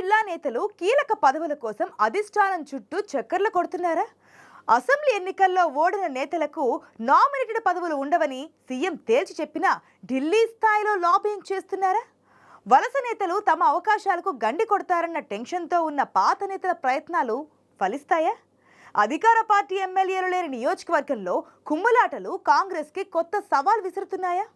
జిల్లా నేతలు కీలక పదవుల కోసం అధిష్టానం చుట్టూ చక్కర్లు కొడుతున్నారా? అసెంబ్లీ ఎన్నికల్లో ఓడిన నేతలకు నామినేటెడ్ పదవులు ఉండవని సీఎం తేల్చి చెప్పినా ఢిల్లీ స్థాయిలో లాబింగ్ చేస్తున్నారా? వలస నేతలు తమ అవకాశాలకు గండి కొడతారన్న టెన్షన్తో ఉన్న పాత నేతల ప్రయత్నాలు ఫలిస్తాయా? అధికార పార్టీ ఎమ్మెల్యేలు లేని నియోజకవర్గంలో కుమ్ములాటలు కాంగ్రెస్కి కొత్త సవాల్ విసురుతున్నాయా?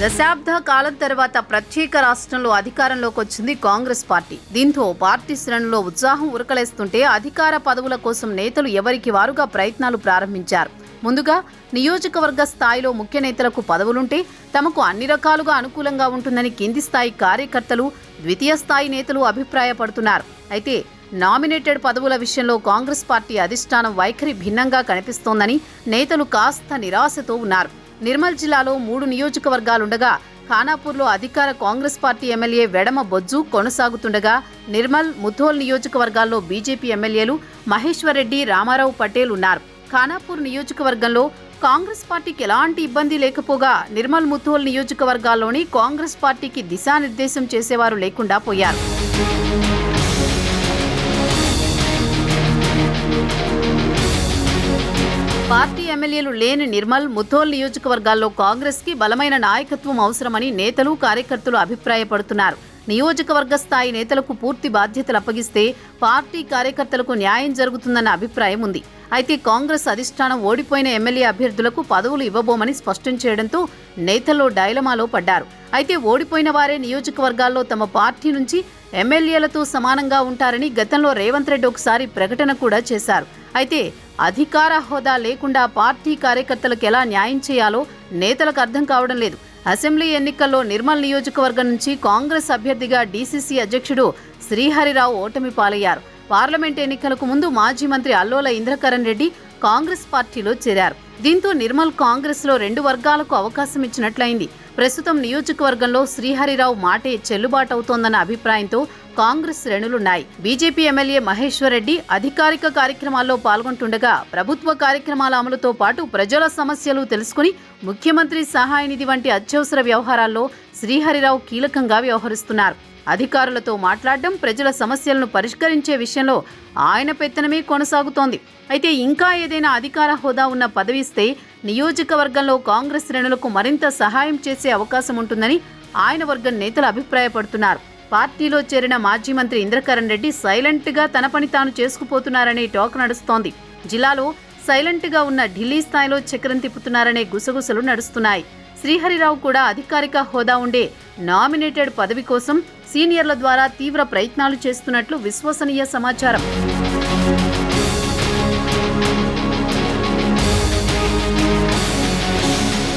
దశాబ్ద కాలం తర్వాత ప్రత్యేక రాష్ట్రంలో అధికారంలోకి వచ్చింది కాంగ్రెస్ పార్టీ. దీంతో పార్టీ శ్రేణుల్లో ఉత్సాహం ఉరకలేస్తుంటే అధికార పదవుల కోసం నేతలు ఎవరికి వారుగా ప్రయత్నాలు ప్రారంభించారు. ముందుగా నియోజకవర్గ స్థాయిలో ముఖ్య నేతలకు పదవులుంటే తమకు అన్ని రకాలుగా అనుకూలంగా ఉంటుందని కింది స్థాయి కార్యకర్తలు ద్వితీయ స్థాయి నేతలు అభిప్రాయపడుతున్నారు. అయితే నామినేటెడ్ పదవుల విషయంలో కాంగ్రెస్ పార్టీ అధిష్టానం వైఖరి భిన్నంగా కనిపిస్తోందని నేతలు కాస్త నిరాశతో ఉన్నారు. నిర్మల్ జిల్లాలో మూడు నియోజకవర్గాలుండగా ఖానాపూర్లో అధికార Congress party MLA Vedma Bojju కొనసాగుతుండగా Nirmal Mudhole నియోజకవర్గాల్లో బీజేపీ ఎమ్మెల్యేలు మహేశ్వర్ రెడ్డి రామారావు పటేల్ ఉన్నారు. ఖానాపూర్ నియోజకవర్గంలో కాంగ్రెస్ పార్టీకి ఎలాంటి ఇబ్బంది లేకపోగా నిర్మల్ ముథోల్ నియోజకవర్గాల్లోని కాంగ్రెస్ పార్టీకి దిశానిర్దేశం చేసేవారు లేకుండా పోయారు. పార్టీ ఎమ్మెల్యేలు లేని నిర్మల్ ముథోల్ నియోజకవర్గాల్లో కాంగ్రెస్కి బలమైన నాయకత్వం అవసరమని నేతలు కార్యకర్తలు అభిప్రాయపడుతున్నారు. నియోజకవర్గ స్థాయి నేతలకు పూర్తి బాధ్యతలు అప్పగిస్తే పార్టీ కార్యకర్తలకు న్యాయం జరుగుతుందన్న అభిప్రాయం ఉంది. అయితే కాంగ్రెస్ అధిష్టానం ఓడిపోయిన ఎమ్మెల్యే అభ్యర్థులకు పదవులు ఇవ్వబోమని స్పష్టం చేయడంతో నేతల్లో డైలమాలో పడ్డారు. అయితే ఓడిపోయిన వారే నియోజకవర్గాల్లో తమ పార్టీ నుంచి ఎమ్మెల్యేలతో సమానంగా ఉంటారని గతంలో రేవంత్ రెడ్డి ఒకసారి ప్రకటన కూడా చేశారు. అయితే అధికార హోదా లేకుండా పార్టీ కార్యకర్తలకు ఎలా న్యాయం చేయాలో నేతలకు అర్థం కావడం లేదు. అసెంబ్లీ ఎన్నికల్లో నిర్మల్ నియోజకవర్గం నుంచి కాంగ్రెస్ అభ్యర్థిగా డీసీసీ అధ్యక్షుడు శ్రీహరిరావు ఓటమి పాలయ్యారు. పార్లమెంట్ ఎన్నికలకు ముందు మాజీ మంత్రి అల్లోల ఇంద్రకరణ్ రెడ్డి కాంగ్రెస్ పార్టీలో చేరారు. దీంతో నిర్మల్ కాంగ్రెస్లో రెండు వర్గాలకు అవకాశం ఇచ్చినట్లయింది. ప్రస్తుతం నియోజకవర్గంలో శ్రీహరిరావు మాటే చెల్లుబాటు అవుతోందన్న అభిప్రాయంతో కాంగ్రెస్ శ్రేణులున్నాయి బీజేపీ ఎమ్మెల్యే మహేశ్వర్ రెడ్డి అధికారిక కార్యక్రమాల్లో పాల్గొంటుండగా ప్రభుత్వ కార్యక్రమాల అమలుతో పాటు ప్రజల సమస్యలు తెలుసుకుని ముఖ్యమంత్రి సహాయ నిధి వంటి అత్యవసర వ్యవహారాల్లో శ్రీహరిరావు కీలకంగా వ్యవహరిస్తున్నారు. అధికారులతో మాట్లాడడం ప్రజల సమస్యలను పరిష్కరించే విషయంలో ఆయన పెత్తనమే కొనసాగుతోంది. అయితే ఇంకా ఏదైనా అధికార హోదా ఉన్న పదవిస్తే నియోజకవర్గంలో కాంగ్రెస్ శ్రేణులకు మరింత సహాయం చేసే అవకాశం ఉంటుందని ఆయన వర్గం నేతలు అభిప్రాయపడుతున్నారు. పార్టీలో చేరిన మాజీ మంత్రి ఇంద్రకరణ్ రెడ్డి సైలెంట్గా తన పని తాను చేసుకుపోతున్నారనే టాక్ నడుస్తోంది. జిల్లాలో సైలెంట్గా ఉన్న ఢిల్లీ స్థాయిలో చక్రం తిప్పుతున్నారనే గుసగుసలు నడుస్తున్నాయి. శ్రీహరిరావు కూడా అధికారిక హోదా ఉండే నామినేటెడ్ పదవి కోసం సీనియర్ల ద్వారా తీవ్ర ప్రయత్నాలు చేస్తున్నట్లు విశ్వసనీయ సమాచారం.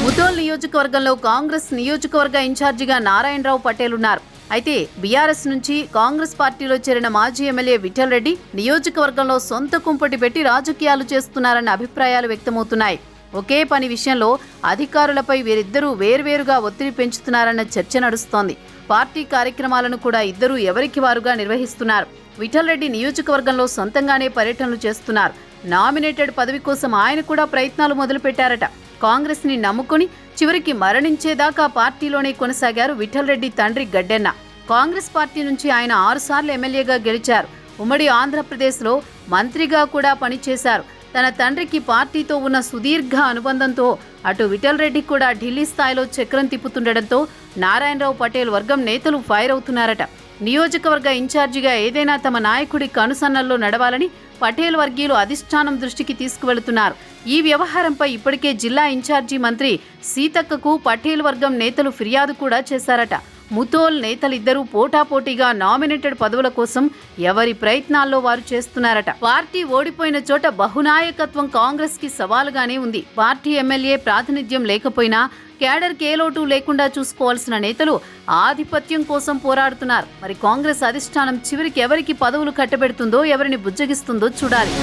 ముధోల్ నియోజకవర్గంలో కాంగ్రెస్ నియోజకవర్గ ఇన్ఛార్జిగా నారాయణరావు పటేల్ ఉన్నారు అయితే బీఆర్ఎస్ నుంచి కాంగ్రెస్ పార్టీలో చేరిన మాజీ ఎమ్మెల్యే విఠల్ రెడ్డి నియోజకవర్గంలో సొంత కుంపటి పెట్టి రాజకీయాలు చేస్తున్నారన్న అభిప్రాయాలు వ్యక్తమవుతున్నాయి. ఒకే పని విషయంలో అధికారులపై వీరిద్దరూ వేర్వేరుగా ఒత్తిడి పెంచుతున్నారన్న చర్చ నడుస్తోంది. పార్టీ కార్యక్రమాలను కూడా ఇద్దరూ ఎవరికి వారుగా నిర్వహిస్తున్నారు. విఠల్ రెడ్డి నియోజకవర్గంలో సొంతంగానే పర్యటనలు చేస్తున్నారు. నామినేటెడ్ పదవి కోసం ఆయన కూడా ప్రయత్నాలు మొదలుపెట్టారట. కాంగ్రెస్ని నమ్ముకుని చివరికి మరణించేదాకా పార్టీలోనే కొనసాగారు విఠల్ రెడ్డి తండ్రి గడ్డెన్న. కాంగ్రెస్ పార్టీ నుంచి ఆయన ఆరుసార్లు ఎమ్మెల్యేగా గెలిచారు. ఉమ్మడి ఆంధ్రప్రదేశ్లో మంత్రిగా కూడా పనిచేశారు. తన తండ్రికి పార్టీతో ఉన్న సుదీర్ఘ అనుబంధంతో అటు విఠల్ రెడ్డి కూడా ఢిల్లీ స్థాయిలో చక్రం తిప్పుతుండటంతో నారాయణరావు పటేల్ వర్గం నేతలు ఫైర్ అవుతున్నారట. నియోజకవర్గ ఇన్ఛార్జిగా ఏదైనా తమ నాయకుడి కనుసన్నల్లో నడవాలని పటేల్ వర్గీయులు అధిష్టానం దృష్టికి తీసుకువెళుతున్నారు. ఈ వ్యవహారంపై ఇప్పటికే జిల్లా ఇన్ఛార్జి మంత్రి సీతక్కకు పటేల్ వర్గం నేతలు ఫిర్యాదు కూడా చేశారట. ముతోల్ నేతలిద్దరూ పోటాపోటీగా నామినేటెడ్ పదవుల కోసం ఎవరి ప్రయత్నాల్లో వారు చేస్తున్నారట. పార్టీ ఓడిపోయిన చోట బహునాయకత్వం కాంగ్రెస్కి సవాలుగానే ఉంది. పార్టీ ఎమ్మెల్యే ప్రాతినిధ్యం లేకపోయినా కేడర్ కేలోటు లేకుండా చూసుకోవాల్సిన నేతలు ఆధిపత్యం కోసం పోరాడుతున్నారు. మరి కాంగ్రెస్ అధిష్టానం చివరికి ఎవరికి పదవులు కట్టబెడుతుందో ఎవరిని బుజ్జగిస్తుందో చూడాలి.